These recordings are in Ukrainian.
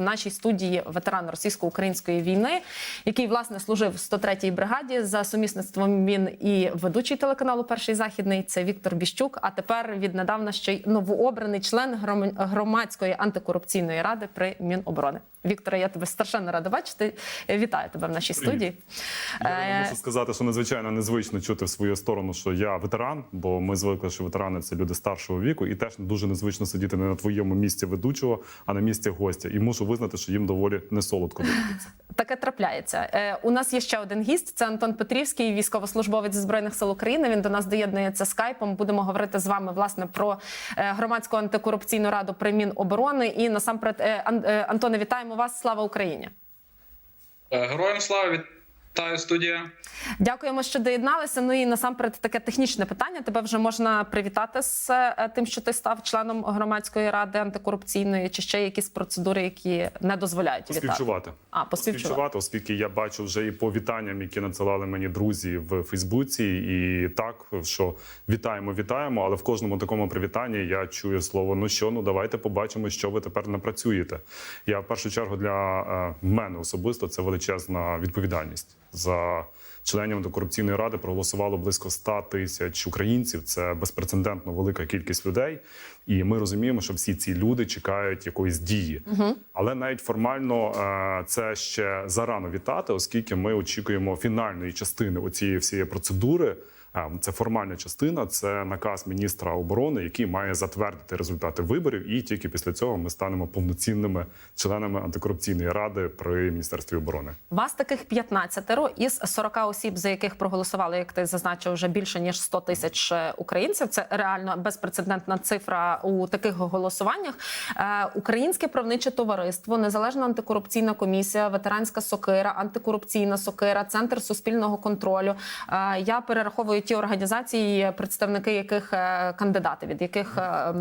в нашій студії ветеран російсько-української війни, який власне служив в 103-й бригаді за сумісництвом. Він і ведучий телеканалу Перший західний це Віктор Біщук. А тепер віднедавна ще й новообраний член гром- громадської антикорупційної ради при Міноборони. Вікторе, я тебе страшенно рада бачити. Вітаю тебе в нашій Привіт. студії. Я Е, мушу сказати, що надзвичайно незвично чути в свою сторону, що я ветеран, бо ми звикли, що ветерани це люди старшого віку, і теж дуже незвично сидіти не на твоєму місці ведучого, а на місці гостя. І мушу визнати, що їм доволі несолодко доводиться. Таке трапляється. Е, у нас є ще один гість. Це Антон Петрівський, військовослужбовець збройних сил України. Він до нас доєднується скайпом. Будемо говорити з вами власне про е, громадську антикорупційну раду при Міноборони. І насамперед, е, е, Антоне, вітаємо вас. Слава Україні! Е, Героям слава вітаю студія. Дякуємо, що доєдналися. Ну і насамперед таке технічне питання. Тебе вже можна привітати з е, тим, що ти став членом громадської ради антикорупційної, чи ще якісь процедури, які не дозволяють вітати? Співчувати. А, поспівчувати. Співчувати, оскільки я бачу вже і по вітанням, які надсилали мені друзі в Фейсбуці, і так, що вітаємо, вітаємо. Але в кожному такому привітанні я чую слово: ну що, ну давайте побачимо, що ви тепер напрацюєте. Я в першу чергу для е, мене особисто це величезна відповідальність за. Членів антикорупційної ради проголосувало близько 100 тисяч українців. Це безпрецедентно велика кількість людей. І ми розуміємо, що всі ці люди чекають якоїсь дії. Але навіть формально е, це ще зарано вітати, оскільки ми очікуємо фінальної частини оцієї всієї процедури. Це формальна частина, це наказ міністра оборони, який має затвердити результати виборів, і тільки після цього ми станемо повноцінними членами антикорупційної ради при міністерстві оборони. Вас таких 15 із 40 осіб, за яких проголосували, як ти зазначив, вже більше ніж 100 тисяч е, українців. Це реально безпрецедентна цифра у таких голосуваннях. Е, Українське правниче товариство, незалежна антикорупційна комісія, ветеранська сокира, антикорупційна сокира, центр суспільного контролю. Е, Я перераховую ті організації, представники яких е, кандидати, від яких е,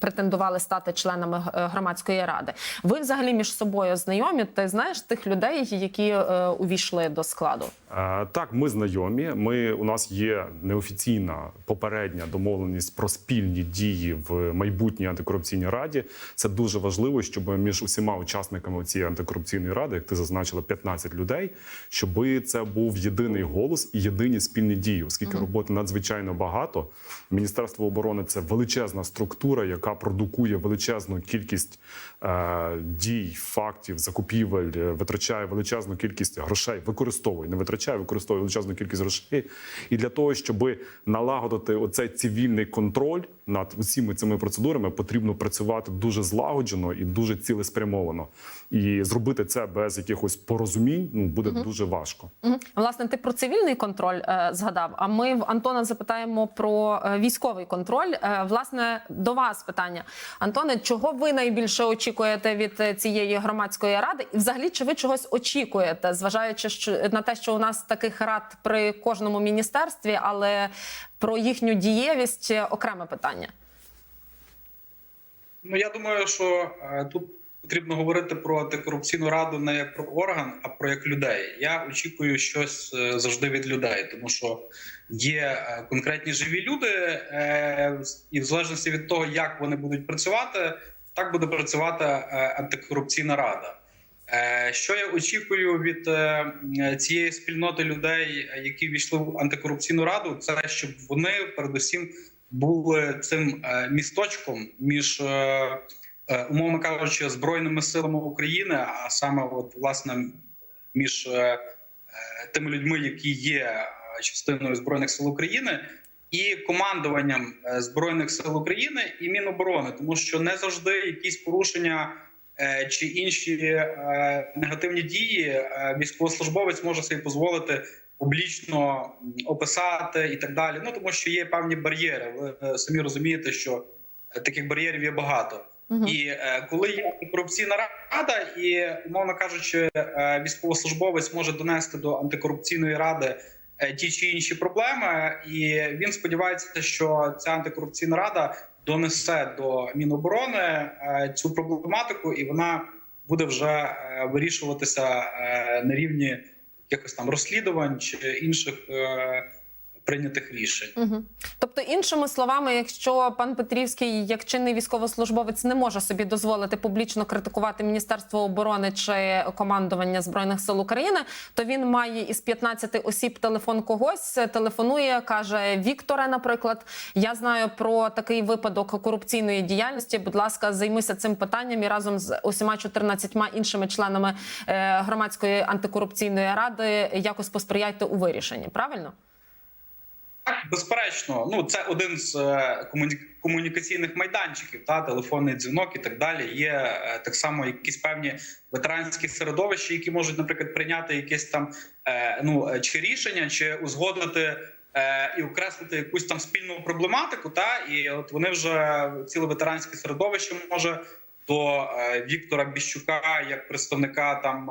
претендували стати членами е, громадської ради. Ви взагалі між собою знайомі? Ти знаєш тих людей, які е, увійшли до складу? Е, Так, ми знайомі. Ми у нас є неофіційна попередня домовленість про спільні дії в майбутній антикорупційній раді. Це дуже важливо, щоб між усіма учасниками цієї антикорупційної ради, як ти зазначила, 15 людей, щоб це був єдиний голос і єдині спільні дії, оскільки роботи надзвичайно багато. Міністерство оборони це величезна структура, яка продукує величезну кількість е, дій, фактів, закупівель, е, витрачає величезну кількість грошей, використовує, не витрачає, використовує величезну кількість грошей. І для того, щоб налагодити оцей цивільний контроль над усіми цими процедурами, потрібно працювати дуже злагоджено і дуже цілеспрямовано. І зробити це без якихось порозумінь ну буде дуже важко. Мгм. Власне, ти про цивільний контроль е, згадав. А ми в Антона запитаємо про е, військовий контроль. Е, власне, до вас питання, Антоне, чого ви найбільше очікуєте від е, цієї громадської ради? І взагалі, чи ви чогось очікуєте, зважаючи що на те, що у нас таких рад при кожному міністерстві, але про їхню дієвість е, окреме питання. Ну я думаю, що е, тут потрібно говорити про антикорупційну раду не як про орган, а про як людей. Я очікую щось е, завжди від людей, тому що є конкретні живі люди, і в залежності від того, як вони будуть працювати, так буде працювати антикорупційна рада. Е, Що я очікую від е, цієї спільноти людей, які війшли в антикорупційну раду, це щоб вони передусім були цим е, місточком між умовно кажучи збройними силами України, а саме от власне між тими людьми, які є частиною збройних сил України. І командуванням збройних сил України і Міноборони, тому що не завжди якісь порушення чи інші е, негативні дії е, військовослужбовець може собі дозволити публічно описати і так далі. Ну тому що є певні бар'єри. Ви е, самі розумієте, що е, таких бар'єрів є багато. Мгм. І е, коли є корупційна рада, і умовно кажучи, е, військовослужбовець може донести до антикорупційної ради е, ті чи інші проблеми, і він сподівається, що ця антикорупційна рада донесе до Міноборони е, цю проблематику, і вона буде вже е, вирішуватися е, на рівні якихось там розслідувань чи інших прийнятих рішень. Угу. Тобто, іншими словами, якщо пан Петрівський, як чинний військовослужбовець, не може собі дозволити публічно критикувати Міністерство оборони чи командування збройних сил України, то він має із 15 осіб телефон когось, телефонує, каже Вікторе, наприклад, я знаю про такий випадок корупційної діяльності. Будь ласка, займися цим питанням і разом з усіма 14 іншими членами е, громадської антикорупційної ради якось посприяйте у вирішенні. Правильно? Так, безперечно, ну це один з е, комуні... комунікаційних майданчиків, та телефонний дзвінок і так далі. Є е, так само якісь певні ветеранські середовища, які можуть, наприклад, прийняти якесь там е, ну чи рішення, чи узгодити. І окреслити якусь там спільну проблематику, та і от вони вже ціле ветеранське середовище може до Віктора Біщука, як представника там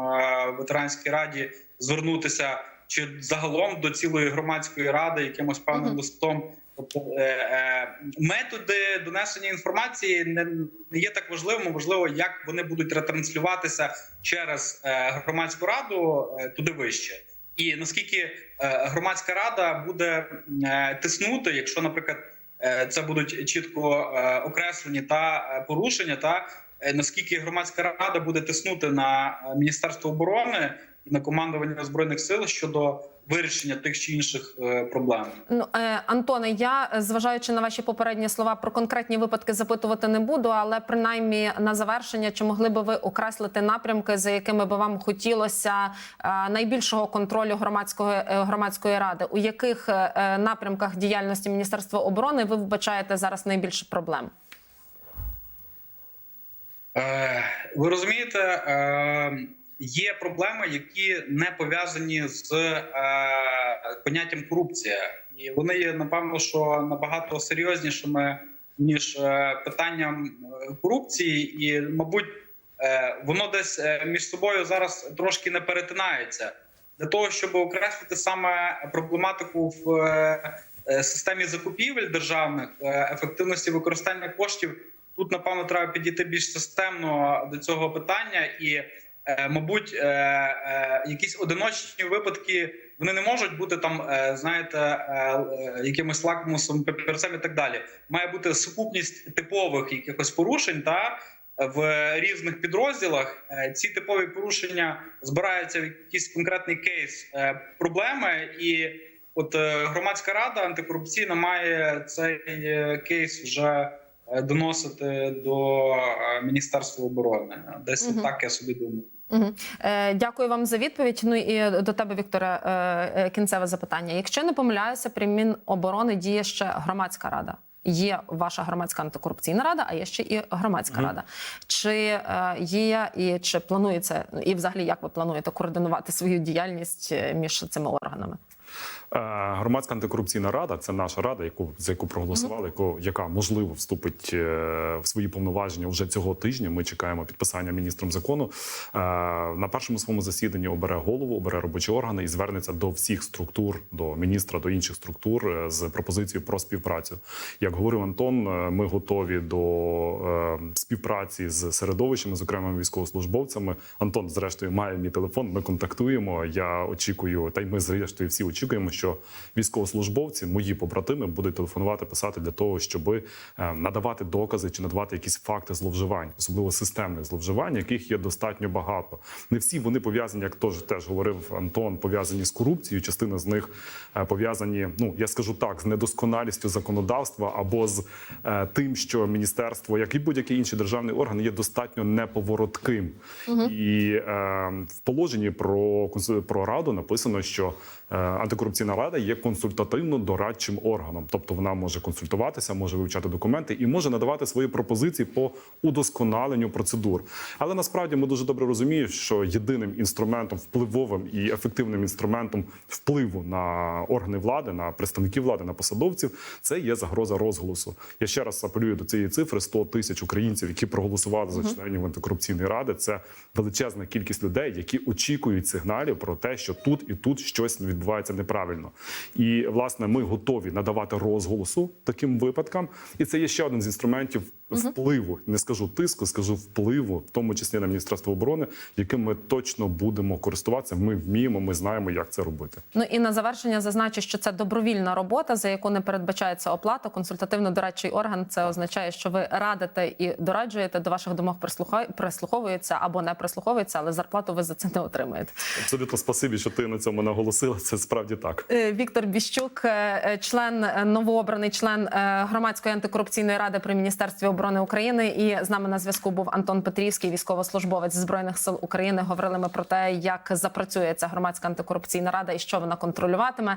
ветеранській раді, звернутися чи загалом до цілої громадської ради якимось певним Мгм. листом. Тобто е, е, методи донесення інформації не, не є так важливими. Важливо, як вони будуть ретранслюватися через е, громадську раду е, туди вище. І наскільки е, громадська рада буде е, тиснути, якщо, наприклад, це будуть чітко окреслені та порушення, та наскільки громадська рада буде тиснути на міністерство оборони і на командування збройних сил щодо вирішення тих чи інших е, проблем. Ну, е, Антоне, я е, зважаючи на ваші попередні слова про конкретні випадки запитувати не буду, але принаймні на завершення, чи могли би ви окреслити напрямки, за якими би вам хотілося е, найбільшого контролю громадської е, громадської ради? У яких напрямках діяльності Міністерства оборони ви вбачаєте зараз найбільше проблем? Е, ви розумієте, е, є проблеми, які не пов'язані з е, поняттям корупція, і вони є напевно, що набагато серйознішими ніж е, питанням е, корупції, і мабуть, е, воно десь е, між собою зараз трошки не перетинається. Для того щоб окреслити саме проблематику в е, е, системі закупівель державних ефективності використання коштів. Тут напевно треба підійти більш системно до цього питання, і мабуть, е, е, якісь одиночні випадки вони не можуть бути там, е, знаєте, е, е, якимось лакмусом папірцем і так далі. Має бути сукупність типових якихось порушень та в різних підрозділах. Е, Ці типові порушення збираються в якийсь конкретний кейс е, проблеми і. От е, громадська рада антикорупційна має цей е, кейс вже е, доносити до е, Міністерства оборони. Десь Мгм. так я собі думаю. Угу. Е, дякую вам за відповідь. Ну і до тебе, Вікторе, е, е, кінцеве запитання. Якщо не помиляюся, при Міноборони діє ще громадська рада. Є ваша громадська антикорупційна рада, а є ще і громадська Мгм. рада. Чи е, є і чи планується, ну, і взагалі як ви плануєте координувати свою діяльність е, між цими органами? Е, Громадська антикорупційна рада це наша рада, яку за яку проголосували, яку яка можливо вступить е, в свої повноваження вже цього тижня. Ми чекаємо підписання міністром закону. Е, На першому своєму засіданні обере голову, обере робочі органи і звернеться до всіх структур, до міністра, до інших структур з пропозицією про співпрацю. Як говорив Антон, ми готові до співпраці з середовищами, з окремими військовослужбовцями. Антон, зрештою, має мій телефон. Ми контактуємо. Я очікую, та й ми зрештою всі очікуємо, що військовослужбовці, мої побратими, будуть телефонувати, писати для того, щоб е, надавати докази чи надавати якісь факти зловживань, особливо системних зловживань, яких є достатньо багато. Не всі вони пов'язані, як теж теж говорив Антон, пов'язані з корупцією. Частина з них е, пов'язані, ну я скажу так, з недосконалістю законодавства або з е, тим, що міністерство, як і будь-який інший державний орган, є достатньо неповоротким. І е, в положенні про про раду написано, що е, антикорупційна рада є консультативно-дорадчим органом, тобто вона може консультуватися, може вивчати документи і може надавати свої пропозиції по удосконаленню процедур. Але насправді ми дуже добре розуміємо, що єдиним інструментом впливовим і ефективним інструментом впливу на органи влади, на представників влади, на посадовців, це є загроза розголосу. Я ще раз апелюю до цієї цифри: 100 тисяч українців, які проголосували за членів антикорупційної ради. Це величезна кількість людей, які очікують сигналів про те, що тут і тут щось відбувається неправильно. І власне ми готові надавати розголосу таким випадкам. І це є ще один з інструментів впливу, не скажу тиску, скажу впливу, в тому числі на міністерство оборони, яким ми точно будемо користуватися. Ми вміємо, ми знаємо, як це робити. Ну і на завершення зазначу, що це добровільна робота, за яку не передбачається оплата. Консультативно-дорадчий орган це означає, що ви радите і дораджуєте до ваших думок прислуховуються або не прислуховуються, але зарплату ви за це не отримаєте. Абсолютно спасибі, що ти на цьому наголосила. Це справді так. Е, Віктор Біщук, е, е, член новообраний член громадської антикорупційної ради при міністерстві оборони України. І з нами на зв'язку був Антон Петрівський, військовослужбовець збройних сил України. Говорили ми про те, як запрацює ця громадська антикорупційна рада і що вона контролюватиме.